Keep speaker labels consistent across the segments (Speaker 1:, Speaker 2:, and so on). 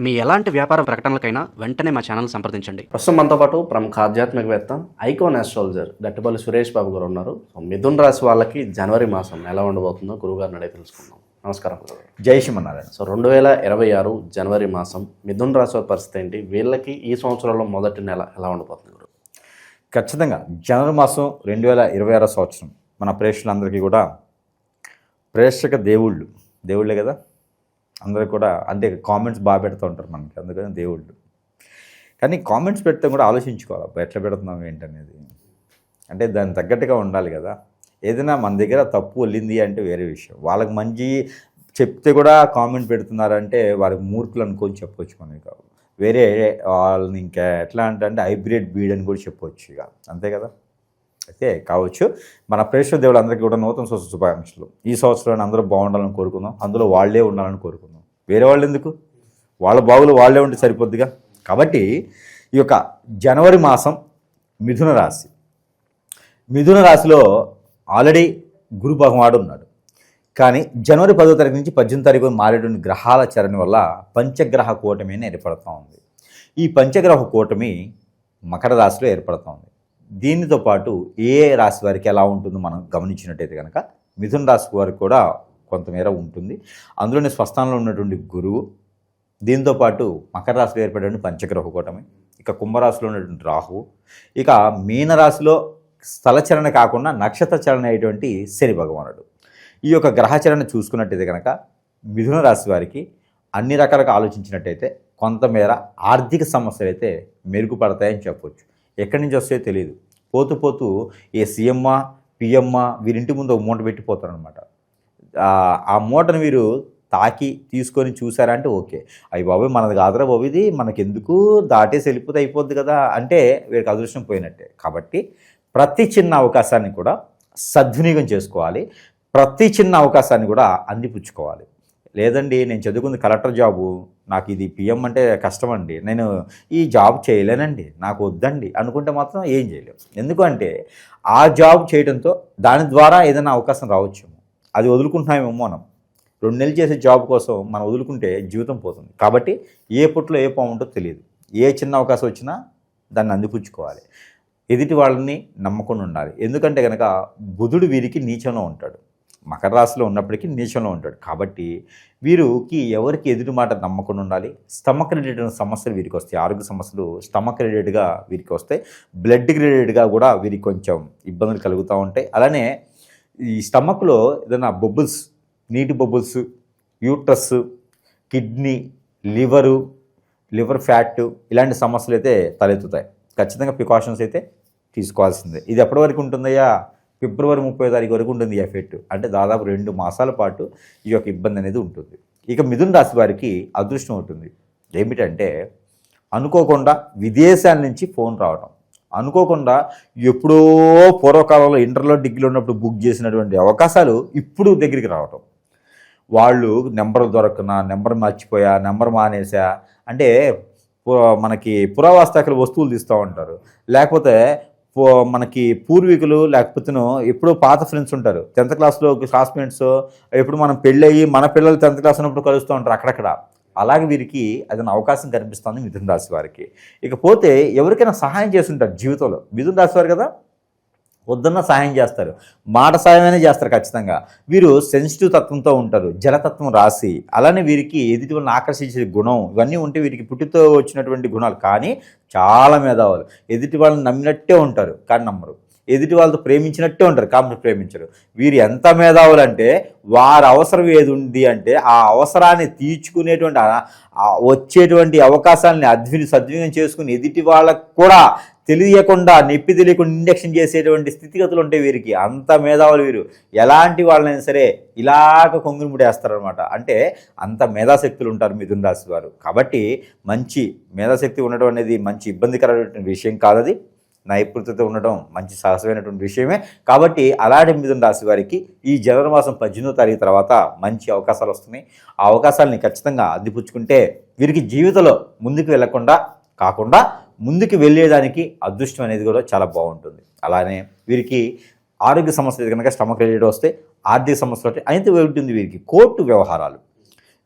Speaker 1: మీ ఎలాంటి వ్యాపార ప్రకటనలకైనా వెంటనే మా ఛానల్ సంప్రదించండి.
Speaker 2: ప్రస్తుతం మనతో పాటు ప్రముఖ ఆధ్యాత్మికవేత్త ఐకాన్ ఆస్ట్రాలజర్ గట్టిపల్లి సురేష్ బాబు గారు ఉన్నారు. సో మిథున్ రాశి వాళ్ళకి జనవరి మాసం ఎలా ఉండబోతుందో గురువుగారిని అడిగి తెలుసుకుందాం. నమస్కారం
Speaker 3: జై శ్రీమన్నారాయణ.
Speaker 2: సో రెండు వేల ఇరవై ఆరు జనవరి మాసం మిథున్ రాశి వారి పరిస్థితి ఏంటి? వీళ్ళకి ఈ సంవత్సరంలో మొదటి నెల ఎలా ఉండబోతుంది గురు
Speaker 3: ఖచ్చితంగా జనవరి మాసం రెండు వేల ఇరవై ఆరో సంవత్సరం. మన ప్రేక్షకులందరికీ కూడా ప్రేక్షక దేవుళ్ళు దేవుళ్ళే కదా? అందరూ కూడా అంటే కామెంట్స్ బాగా పెడుతూ ఉంటారు మనకి అందుకని దేవుళ్ళు. కానీ కామెంట్స్ పెడితే కూడా ఆలోచించుకోవాలి ఎట్లా పెడుతున్నాం ఏంటనేది. అంటే దానికి తగ్గట్టుగా ఉండాలి కదా. ఏదైనా మన దగ్గర తప్పు వెళ్ళింది అంటే వేరే విషయం. వాళ్ళకి మంచి చెప్తే కూడా కామెంట్ పెడుతున్నారంటే వారికి మూర్ఖులు అనుకొని చెప్పొచ్చు మనకి కావు వేరే వాళ్ళని ఇంకా ఎట్లా అంటే అంటే హైబ్రిడ్ బీడ్ అని కూడా చెప్పొచ్చు ఇక. అంతే కదా? అయితే కావచ్చు. మన ప్రేక్షక దేవులందరికీ కూడా నూతన సంవత్సర శుభాకాంక్షలు. ఈ సంవత్సరాన్ని అందరూ బాగుండాలని కోరుకుందాం. అందులో వాళ్ళే ఉండాలని కోరుకుందాం. వేరే వాళ్ళు ఎందుకు? వాళ్ళ బాగులు వాళ్ళే ఉంటే సరిపోద్దిగా? కాబట్టి ఈ యొక్క జనవరి మాసం మిథున రాశి. మిథున రాశిలో ఆల్రెడీ గురు భగవాడు ఉన్నాడు. కానీ జనవరి పదో తారీఖు నుంచి పద్దెనిమిది తారీఖు మారేటువంటి గ్రహాల చరణ వల్ల పంచగ్రహ కూటమి ఏర్పడుతూ ఉంది. ఈ పంచగ్రహ కూటమి మకర రాశిలో ఏర్పడుతూ ఉంది. దీనితో పాటు ఏ రాశి వారికి ఎలా ఉంటుందో మనం గమనించినట్టయితే కనుక మిథున రాశి వారికి కూడా కొంతమేర ఉంటుంది. అందులోనే స్వస్థానంలో ఉన్నటువంటి గురువు దీంతో పాటు మకర రాశిలో ఏర్పడిన పంచగ్రహ కూటమి ఇక కుంభరాశిలో ఉన్నటువంటి రాహువు ఇక మీనరాశిలో స్థలచరణ కాకుండా నక్షత్ర చరణ అయ్యేటువంటి శని భగవానుడు. ఈ యొక్క గ్రహచరణ చూసుకున్నట్టయితే కనుక మిథున రాశి వారికి అన్ని రకాలుగా ఆలోచించినట్టయితే కొంతమేర ఆర్థిక సమస్యలు అయితే మెరుగుపడతాయని చెప్పవచ్చు ఎక్కడి నుంచి వస్తాయో తెలియదు. పోతూ పోతూ ఏ సీఎమ్మ పిఎమ్మ వీరింటి ముందు ఒక మూట పెట్టిపోతారనమాట ఆ మూటను వీరు తాకి తీసుకొని చూసారంటే ఓకే. అయ్యి బాబు మనది కాదురా బాబు ఇది మనకెందుకు దాటేసి వెళ్ళిపోతే అయిపోద్ది కదా అంటే వీరికి అదృష్టం పోయినట్టే. కాబట్టి ప్రతి చిన్న అవకాశాన్ని కూడా సద్వినియోగం చేసుకోవాలి. ప్రతి చిన్న అవకాశాన్ని కూడా అందిపుచ్చుకోవాలి. లేదండి నేను చదువుకుంది కలెక్టర్ జాబు. నాకు ఇది పిఎం అంటే కష్టం అండి నేను ఈ జాబ్ చేయలేనండి. నాకు వద్దండి. అనుకుంటే మాత్రం ఏం చేయలేము ఎందుకంటే ఆ జాబ్ చేయడంతో దాని ద్వారా ఏదైనా అవకాశం రావచ్చు అది వదులుకుంటున్నామేమో మనం. రెండు నెలలు చేసే జాబ్ కోసం మనం వదులుకుంటే జీవితం పోతుంది. కాబట్టి ఏ పుట్లో ఏ పాముంటో తెలియదు. ఏ చిన్న అవకాశం వచ్చినా దాన్ని అందిపుచ్చుకోవాలి. ఎదుటి వాళ్ళని నమ్మకుండా ఉండాలి. ఎందుకంటే కనుక బుధుడు వీరికి నీచంలో ఉంటాడు. మకర రాశిలో ఉన్నప్పటికీ నీచంలో ఉంటాడు. కాబట్టి వీరికి ఎవరికి ఎదుటి మాట నమ్మకుండా ఉండాలి. స్టమక్ రిలేటెడ్ సమస్యలు వీరికి వస్తాయి. ఆరోగ్య సమస్యలు స్టమక్ రిలేటెడ్గా వీరికి వస్తాయి. బ్లడ్ రిలేటెడ్గా కూడా వీరికి కొంచెం ఇబ్బందులు కలుగుతూ ఉంటాయి. అలానే ఈ స్టమక్లో ఏదైనా బొబ్బుల్స్ నీటి bubbles uterus kidney liver liver fat ఇలాంటి సమస్యలు అయితే తలెత్తుతాయి. ఖచ్చితంగా ప్రికాషన్స్ అయితే తీసుకోవాల్సిందే. ఇది ఎప్పటి వరకు ఉంటుందయ్యా? ఫిబ్రవరి ముప్పై తారీఖు వరకు ఉంటుంది ఈ ఎఫెక్ట్ అంటే దాదాపు రెండు మాసాల పాటు ఈ యొక్క ఇబ్బంది అనేది ఉంటుంది. ఇక మిథున రాశి వారికి అదృష్టం ఉంటుంది ఏమిటంటే అనుకోకుండా విదేశాల నుంచి ఫోన్ రావడం అనుకోకుండా ఎప్పుడో పూర్వకాలంలో ఇంటర్లో డిగ్రీలో ఉన్నప్పుడు బుక్ చేసినటువంటి అవకాశాలు ఇప్పుడు దగ్గరికి రావటం. వాళ్ళు నెంబర్ దొరకనా నెంబర్ మర్చిపోయా నెంబర్ మానేసా అంటే మనకి పురావస్తాకులు వస్తువులు తీస్తూ ఉంటారు. లేకపోతే మనకి పూర్వీకులు లేకపోతే ఎప్పుడో పాత ఫ్రెండ్స్ ఉంటారు. టెన్త్ క్లాస్లో క్లాస్మేట్స్ ఎప్పుడు మనం పెళ్ళయి మన పిల్లలు టెన్త్ క్లాస్ ఉన్నప్పుడు కలుస్తూ ఉంటారు అక్కడక్కడ. అలాగే వీరికి అదన అవకాశం కనిపిస్తుంది మిథున రాశి వారికి. ఇకపోతే ఎవరికైనా సహాయం చేస్తుంటారు జీవితంలో. మిథున రాశి వారు కదా? వద్దన్న సహాయం చేస్తారు. మాట సాయమైనా చేస్తారు ఖచ్చితంగా. వీరు సెన్సిటివ్ తత్వంతో ఉంటారు. జలతత్వం రాసి అలానే వీరికి ఎదుటి వాళ్ళని ఆకర్షించే గుణం ఇవన్నీ ఉంటే వీరికి పుట్టితో వచ్చినటువంటి గుణాలు. కానీ చాలా మేధావులు. ఎదుటి వాళ్ళని నమ్మినట్టే ఉంటారు. కానీ నమ్మరు. ఎదుటి వాళ్ళతో ప్రేమించినట్టే ఉంటారు కాబట్టి ప్రేమించరు. వీరు ఎంత మేధావులు అంటే వారి అవసరం ఏది ఉంది అంటే ఆ అవసరాన్ని తీర్చుకునేటువంటి వచ్చేటువంటి అవకాశాలని అద్విని సద్వినియోగం చేసుకుని ఎదుటి వాళ్ళకు కూడా తెలియకుండా నొప్పి తెలియకుండా ఇంజక్షన్ చేసేటువంటి స్థితిగతులు ఉంటాయి వీరికి అంత మేధావులు వీరు. ఎలాంటి వాళ్ళైనా సరే ఇలాగ కొంగులు ముడేస్తారనమాట అంటే అంత మేధాశక్తులు ఉంటారు మిథున్ రాశి వారు. కాబట్టి మంచి మేధాశక్తి ఉండడం అనేది మంచి ఇబ్బందికరమైనటువంటి విషయం కాదది. నైపుణ్యత ఉండడం మంచి సాహసమైనటువంటి విషయమే. కాబట్టి అలాంటి మిథున రాశి వారికి ఈ జనవరి మాసం పద్దెనిమిదో తారీఖు తర్వాత మంచి అవకాశాలు వస్తున్నాయి. ఆ అవకాశాలని ఖచ్చితంగా అందిపుచ్చుకుంటే వీరికి జీవితంలో ముందుకు వెళ్ళకుండా కాకుండా ముందుకు వెళ్ళేదానికి అదృష్టం అనేది కూడా చాలా బాగుంటుంది. అలానే వీరికి ఆరోగ్య సమస్యలు కనుక స్టమక్ రిలేటెడ్ వస్తే ఆర్థిక సమస్యలు అయితే ఉంటుంది వీరికి కోర్టు వ్యవహారాలు.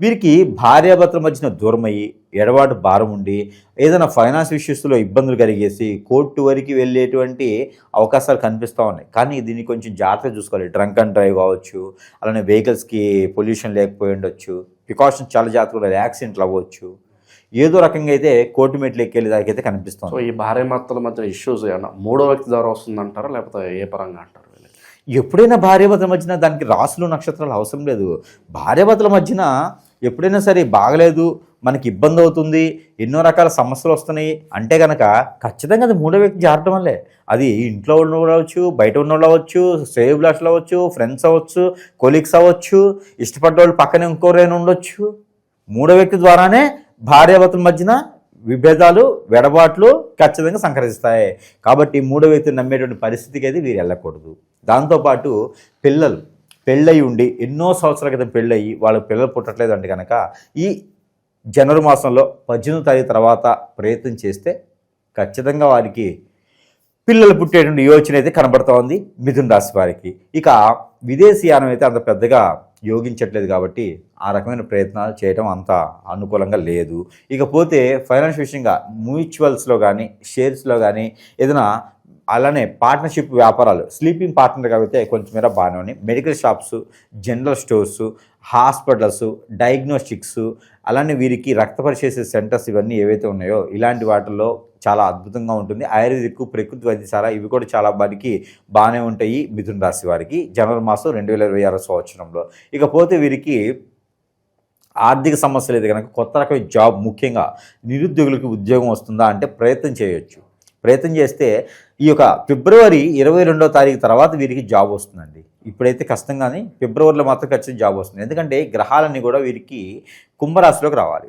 Speaker 3: వీరికి భార్యాభర్తల మధ్యన దూరమయ్యి ఎడవాటు భారం ఉండి ఏదైనా ఫైనాన్స్ ఇష్యూస్లో ఇబ్బందులు కలిగేసి కోర్టు వరకు వెళ్ళేటువంటి అవకాశాలు కనిపిస్తూ ఉన్నాయి. కానీ దీన్ని కొంచెం జాగ్రత్తగా చూసుకోవాలి. డ్రంక్ అండ్ డ్రైవ్ కావచ్చు అలానే వెహికల్స్కి పొల్యూషన్ లేకపోయి ఉండొచ్చు ప్రికాషన్స్ చాలా జాగ్రత్తగా యాక్సిడెంట్లు అవ్వచ్చు. ఏదో రకంగా అయితే కోర్టు మెట్లు ఎక్కేది దాకా అయితే
Speaker 2: సో
Speaker 3: కనిపిస్తుంది
Speaker 2: ఈ భార్యాభర్తల మధ్య ఇష్యూస్ ఏమన్నా మూడో వ్యక్తి ద్వారా వస్తుందంటారా లేకపోతే ఏ పరంగా అంటారు
Speaker 3: ఎప్పుడైనా భార్యాభర్తల మధ్యన దానికి రాసులు నక్షత్రాలు అవసరం లేదు. భార్యాభర్తల మధ్యన ఎప్పుడైనా సరే బాగలేదు మనకి ఇబ్బంది అవుతుంది ఎన్నో రకాల సమస్యలు వస్తున్నాయి అంటే కనుక ఖచ్చితంగా అది మూడో వ్యక్తి జారటం వల్లే. అది ఇంట్లో ఉన్న వాళ్ళు అవ్వచ్చు బయట ఉన్న వాళ్ళు అవ్వచ్చు సేవ్ బ్లాస్లు అవ్వచ్చు ఫ్రెండ్స్ అవ్వచ్చు కొలీగ్స్ అవ్వచ్చు ఇష్టపడ్డ వాళ్ళు పక్కనే ఇంకోరైనా ఉండొచ్చు. మూడో వ్యక్తి ద్వారానే భార్యాభర్తల మధ్యన విభేదాలు వెడబాట్లు ఖచ్చితంగా సంకరిస్తాయి. కాబట్టి మూడో వ్యక్తిని నమ్మేటువంటి పరిస్థితికి అయితే వీరు వెళ్ళకూడదు. దాంతోపాటు పిల్లలు పెళ్ళయి ఉండి ఎన్నో సంవత్సరాల క్రితం పెళ్ళయి వాళ్ళకి పిల్లలు పుట్టట్లేదు అంటే కనుక ఈ జనవరి మాసంలో పద్దెనిమిది తారీఖు తర్వాత ప్రయత్నం చేస్తే ఖచ్చితంగా వారికి పిల్లలు పుట్టేటువంటి యోచన అయితే కనబడుతూ ఉంది మిథున్ రాశి వారికి. ఇక విదేశీయానం అయితే అంత పెద్దగా యోగించట్లేదు కాబట్టి ఆ రకమైన ప్రయత్నాలు చేయడం అంత అనుకూలంగా లేదు. ఇకపోతే ఫైనాన్స్ విషయంగా మ్యూచువల్స్లో కానీ షేర్స్లో కానీ ఏదైనా అలానే పార్ట్నర్షిప్ వ్యాపారాలు స్లీపింగ్ పార్ట్నర్ కాబట్టి కొంచెం మేర బాగానే ఉన్నాయి. Medical shops general stores hospitals diagnostics అలానే వీరికి రక్త పరిచేసే సెంటర్స్ ఇవన్నీ ఏవైతే ఉన్నాయో ఇలాంటి వాటిల్లో చాలా అద్భుతంగా ఉంటుంది. ఆయుర్వేదిక్ ప్రకృతి వైద్యశాల ఇవి కూడా చాలా వారికి బాగానే ఉంటాయి మిథున రాశి వారికి. జనవరి మాసం రెండు వేల ఇరవై ఆరో సంవత్సరంలో. ఇకపోతే వీరికి ఆర్థిక సమస్యలు అయితే కనుక కొత్త రకమైన జాబ్ ముఖ్యంగా నిరుద్యోగులకు ఉద్యోగం వస్తుందా అంటే ప్రయత్నం చేయొచ్చు. ప్రయత్నం చేస్తే ఈ యొక్క ఫిబ్రవరి ఇరవై రెండో తారీఖు తర్వాత వీరికి జాబ్ వస్తుందండి. ఇప్పుడైతే కష్టం కానీ ఫిబ్రవరిలో మాత్రం ఖచ్చితంగా జాబ్ వస్తుంది. ఎందుకంటే గ్రహాలన్నీ కూడా వీరికి కుంభరాశిలోకి రావాలి.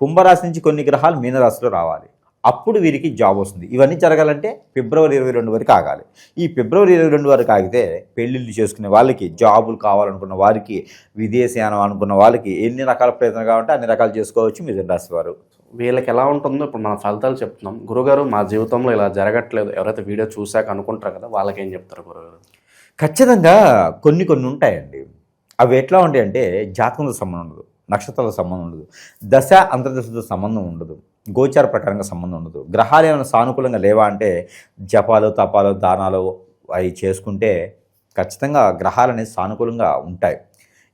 Speaker 3: కుంభరాశి నుంచి కొన్ని గ్రహాలు మీనరాశిలో రావాలి. అప్పుడు వీరికి జాబ్ వస్తుంది. ఇవన్నీ జరగాలంటే ఫిబ్రవరి ఇరవై రెండు వరకు ఆగాలి. ఈ ఫిబ్రవరి ఇరవై రెండు వరకు ఆగితే పెళ్ళిళ్ళు చేసుకునే వాళ్ళకి జాబులు కావాలనుకున్న వారికి విదేశయానం అనుకున్న వాళ్ళకి ఎన్ని రకాల ప్రయత్నాలు కావాలంటే అన్ని రకాలు చేసుకోవచ్చు మిథున రాశి వారు.
Speaker 2: వీళ్ళకి ఎలా ఉంటుందో ఇప్పుడు మన ఫలితాలు చెప్తున్నాం. గురుగారు మా జీవితంలో ఇలా జరగట్లేదు. ఎవరైతే వీడియో చూశాక అనుకుంటారు కదా వాళ్ళకి ఏం చెప్తారు గురుగారు?
Speaker 3: ఖచ్చితంగా కొన్ని కొన్ని ఉంటాయండి. అవి ఎట్లా ఉంటాయి అంటే జాతకంతో సంబంధం ఉండదు నక్షత్రాలతో సంబంధం ఉండదు దశ అంతర్దశతో సంబంధం ఉండదు గోచార ప్రకారంగా సంబంధం ఉండదు. గ్రహాలు ఏమైనా సానుకూలంగా లేవా అంటే జపాలు తపాలు దానాలు అవి చేసుకుంటే ఖచ్చితంగా గ్రహాలు అనేది సానుకూలంగా ఉంటాయి.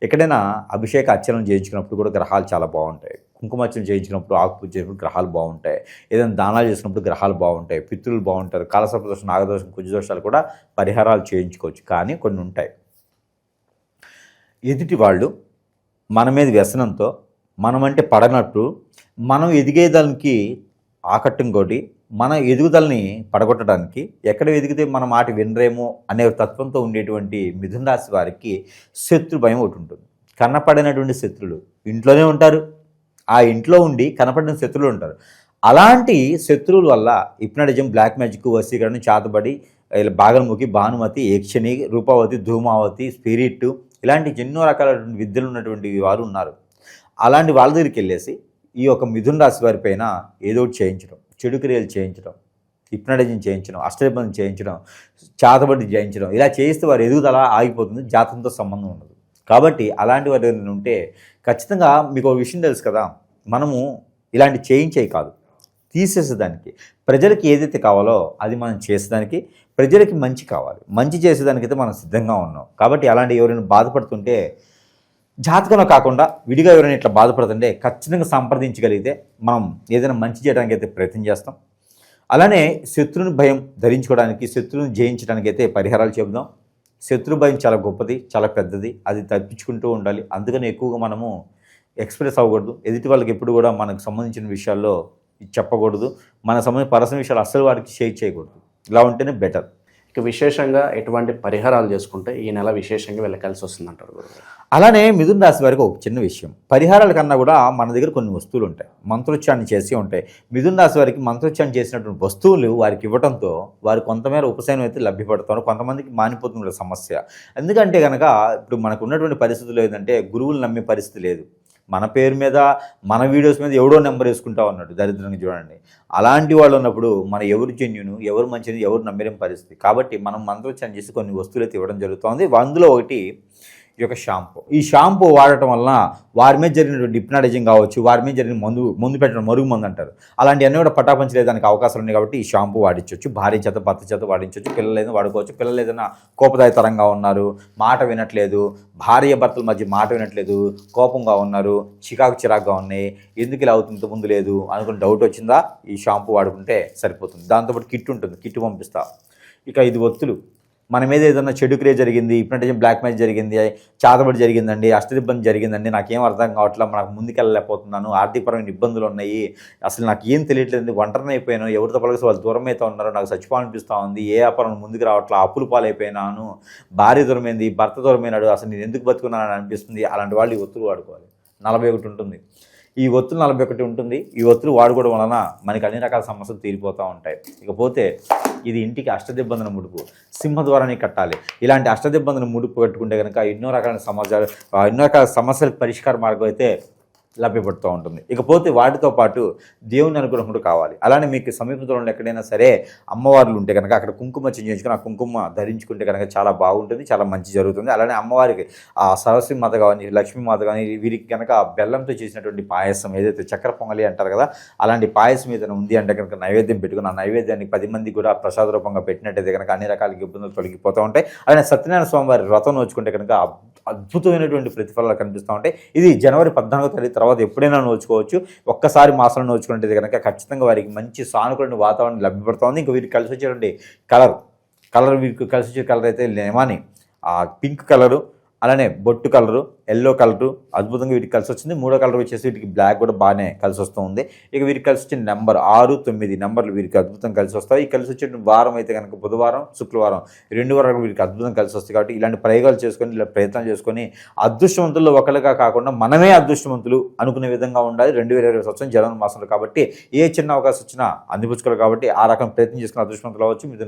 Speaker 3: ఎక్కడైనా అభిషేక అర్చనలు చేయించుకున్నప్పుడు కూడా గ్రహాలు చాలా బాగుంటాయి. కుంకుమార్చన చేయించినప్పుడు ఆకుపూజ చేసినప్పుడు గ్రహాలు బాగుంటాయి. ఏదైనా దానాలు చేసినప్పుడు గ్రహాలు బాగుంటాయి. పితృలు బాగుంటారు. కలసప్రదోషం నాగదోషం కుజదోషాలు కూడా పరిహారాలు చేయించుకోవచ్చు. కానీ కొన్ని ఉంటాయి. ఎదుటి వాళ్ళు మన మీద వ్యసనంతో మనమంటే పడనట్టు మనం ఎదిగేదానికి ఆకట్టంకోటి మన ఎదుగుదలని పడగొట్టడానికి ఎక్కడ ఎదిగితే మన మాట వినరేమో అనే తత్వంతో ఉండేటువంటి మిథున రాశి వారికి శత్రు భయం ఒకటి ఉంటుంది. కన్నపడినటువంటి శత్రులు ఇంట్లోనే ఉంటారు. ఆ ఇంట్లో ఉండి కనపడిన శత్రువులు ఉంటారు. అలాంటి శత్రువుల వల్ల హిప్నటిజం బ్లాక్ మ్యాజిక్ వశీకరణ చాతబడి ఇలా బాగల్ముఖి భానుమతి యక్షిణి రూపావతి ధూమావతి స్పిరిట్ ఇలాంటి ఎన్నో రకాలైనటువంటి విద్యలు ఉన్నటువంటి వారు ఉన్నారు. అలాంటి వాళ్ళ దగ్గరికి వెళ్ళేసి ఈ యొక్క మిథున రాశి వారి పైన ఏదో ఒకటి చేయించడం చెడు క్రియలు చేయించడం హిప్నటైజింగ్ చేయించడం అష్టబంధం చేయించడం చేతబడి చేయించడం ఇలా చేయిస్తే వారు ఎదుగుదల ఆగిపోతుంది జాతకంతో సంబంధం ఉండదు. కాబట్టి అలాంటి వారి ఉంటే ఖచ్చితంగా మీకు ఒక విషయం తెలుసు కదా. మనము ఇలాంటి చేయించేవి కాదు. తీసేసేదానికి. ప్రజలకి ఏదైతే కావాలో అది మనం చేసేదానికి ప్రజలకి మంచి కావాలి. మంచి చేసేదానికైతే మనం సిద్ధంగా ఉన్నాం. కాబట్టి అలాంటి ఎవరైనా బాధపడుతుంటే జాతకంలో కాకుండా విడిగా ఎవరైనా ఇట్లా బాధపడుతుంటే ఖచ్చితంగా సంప్రదించగలిగితే మనం ఏదైనా మంచి చేయడానికి అయితే ప్రయత్నం చేస్తాం. అలానే శత్రుని భయం ధరించుకోవడానికి శత్రువుని జయించడానికి అయితే పరిహారాలు చెబుదాం. శత్రు భయం చాలా గొప్పది చాలా పెద్దది. అది తప్పించుకుంటూ ఉండాలి. అందుకని ఎక్కువగా మనము ఎక్స్ప్రెస్ అవ్వకూడదు. ఎదుటి వాళ్ళకి ఎప్పుడు కూడా మనకు సంబంధించిన విషయాల్లో చెప్పకూడదు. మన సంబంధించిన పర్సనల్ విషయాలు అస్సలు వారికి షేర్ చేయకూడదు. ఇలా ఉంటేనే బెటర్.
Speaker 2: ఇక విశేషంగా ఎటువంటి పరిహారాలు చేసుకుంటే ఈ నెల విశేషంగా వెళ్ళకాల్సి వస్తుందంటారు గురుగారు
Speaker 3: అలానే మిథున రాశి వారికి ఒక చిన్న విషయం. పరిహారాల కన్నా కూడా మన దగ్గర కొన్ని వస్తువులు ఉంటాయి. మంత్రోచ్చారణ చేసి ఉంటాయి. మిథున రాశి వారికి మంత్రోచ్చారణ చేసినటువంటి వస్తువులు వారికి ఇవ్వడంతో వారు కొంతమేర ఉపశమనం అయితే లభ్యపడతారు. కొంతమందికి మానిపోతున్న సమస్య. ఎందుకంటే కనుక ఇప్పుడు మనకు ఉన్నటువంటి పరిస్థితులు ఏంటంటే గురువులు నమ్మే పరిస్థితి లేదు. మన పేరు మీద మన వీడియోస్ మీద ఎవడో నెంబర్ వేసుకుంటా ఉన్నాడు దరిద్రంగా చూడండి. అలాంటి వాళ్ళు ఉన్నప్పుడు మన ఎవరు జెన్యును ఎవరు మంచిది ఎవరు నమ్మలేని పరిస్థితి. కాబట్టి మనం మంత్రోచ్చారణ చేసి కొన్ని వస్తువులు అయితే ఇవ్వడం జరుగుతుంది. అందులో ఒకటి ఈ యొక్క షాంపూ. ఈ షాంపూ వాడటం వలన వారి మీద జరిగినటువంటి హిప్నాటిజం కావచ్చు వారి మీద జరిగిన మందు మందు పెట్టడం మరుగు మందు అంటారు. అలాంటివన్నీ కూడా పటాపంచలేదానికి అవకాశాలు ఉన్నాయి కాబట్టి ఈ షాంపూ వాడించవచ్చు భార్య చేత భర్త చేత వాడించవచ్చు పిల్లలు ఏదైనా వాడుకోవచ్చు. పిల్లలు ఏదైనా కోపదాయతరంగా ఉన్నారు మాట వినట్లేదు భార్య భర్తల మధ్య మాట వినట్లేదు కోపంగా ఉన్నారు చికాకు చిరాకుగా ఉన్నాయి ఎందుకు ఇలా అవుతుంది ముందు లేదు అనుకుని డౌట్ వచ్చిందా? ఈ షాంపూ వాడుకుంటే సరిపోతుంది. దాంతోపాటు కిట్ ఉంటుంది. కిట్ పంపిస్తా. ఇక ఇది ఒత్తులు. మన మీద ఏదైనా చెడు క్రియ జరిగింది ఇప్పుడంటే బ్లాక్ మ్యాచ్ జరిగింది చాతబడి జరిగిందండి అష్టదిబ్బంది జరిగిందండి నాకేం అర్థం కావట్లేదు నాకు ముందుకెళ్ళలేకపోతున్నాను ఆర్థికపరమైన ఇబ్బందులు ఉన్నాయి అసలు నాకు ఏం తెలియట్లేదు ఒంటరిని అయిపోయాను ఎవరితో పలకసి వాళ్ళు దూరం అయితే ఉన్నారో నాకు చచ్చిపోవాలనిపిస్తూ ఉంది ఏ వ్యాపారం ముందుకు రావట్లా అప్పులు పాలైపోయినాను భార్య దూరమైంది భర్త దూరమైనాడు అసలు నేను ఎందుకు బతుకున్నానని అనిపిస్తుంది అలాంటి వాళ్ళు ఒత్తులు వాడుకోవాలి. నలభై ఒకటి ఉంటుంది. ఈ ఒత్తులు నలభై ఒకటి ఉంటుంది. ఈ ఒత్తులు వాడుకోవడం వలన మనకి అన్ని రకాల సమస్యలు తీరిపోతూ ఉంటాయి. ఇకపోతే ఇది ఇంటికి అష్టదిబ్బందన ముడుపు సింహద్వారాన్ని కట్టాలి. ఇలాంటి అష్టదిబ్బందన ముడుపు కట్టుకుంటే కనుక ఎన్నో రకాల సమాచారం ఎన్నో రకాల సమస్యల పరిష్కార మార్గం అయితే లభ్యపడుతూ ఉంటుంది. ఇకపోతే వాటితో పాటు దేవుని అనుగ్రహం కూడా కావాలి. అలానే మీకు సమీపంలో ఎక్కడైనా సరే అమ్మవార్లు ఉంటే కనుక అక్కడ కుంకుమ చేయించుకుని ఆ కుంకుమ ధరించుకుంటే కనుక చాలా బాగుంటుంది చాలా మంచి జరుగుతుంది. అలానే అమ్మవారికి ఆ సరస్వతి మాత కానీ లక్ష్మీ మాత కానీ వీరికి కనుక బెల్లంతో చేసినటువంటి పాయసం ఏదైతే చక్కెర పొంగలి అంటారు కదా అలాంటి పాయసం ఏదైనా ఉంది అంటే కనుక నైవేద్యం పెట్టుకుని ఆ నైవేద్యానికి పది మంది కూడా ప్రసాద రూపంగా పెట్టినట్టయితే కనుక అన్ని రకాల ఇబ్బందులు తొలగిపోతూ ఉంటాయి. అలానే సత్యనారాయణ స్వామి వారి వ్రతం నోచుకుంటే కనుక అద్భుతమైనటువంటి ప్రతిఫలాలు కనిపిస్తూ ఉంటాయి. ఇది జనవరి పద్నాలుగో తారీఖు తర్వాత తర్వాత ఎప్పుడైనా నోచుకోవచ్చు. ఒక్కసారి మాసంలో నోచుకుంటే కనుక ఖచ్చితంగా వారికి మంచి సానుకూల వాతావరణం లభ్యపడుతుంది ఇంకా వీరికి కలిసి వచ్చేటువంటి కలర్ కలర్ వీరికి కలిసి వచ్చే కలర్ అయితే లేమాని. ఆ పింక్ కలరు అలానే బొట్టు కలరు ఎల్లో కలరు అద్భుతంగా వీటికి కలిసి వచ్చింది. మూడో కలర్ వచ్చేసి వీటికి బ్లాక్ కూడా బాగానే కలిసి వస్తూ ఉంది. ఇక వీరికి కలిసి వచ్చిన నెంబర్ ఆరు తొమ్మిది నెంబర్లు వీరికి అద్భుతం కలిసి వస్తాయి. ఈ కలిసి వచ్చే వారం అయితే కనుక బుధవారం శుక్రవారం రెండు వారాలు వీరికి అద్భుతం కలిసి వస్తాయి కాబట్టి ఇలాంటి ప్రయోగాలు చేసుకొని ఇలా ప్రయత్నం చేసుకొని అదృష్టవంతుల్లో ఒకరిగా కాకుండా మనమే అదృష్టవంతులు అనుకునే విధంగా ఉండాలి. రెండు వేల ఇరవై సంవత్సరం జనవరి మాసంలో కాబట్టి ఏ చిన్న అవకాశం వచ్చినా అందిపుచ్చుకోవాలి కాబట్టి ఆ రకం ప్రయత్నం చేసుకుని అదృష్టవంతులు అవ్వచ్చు. మీద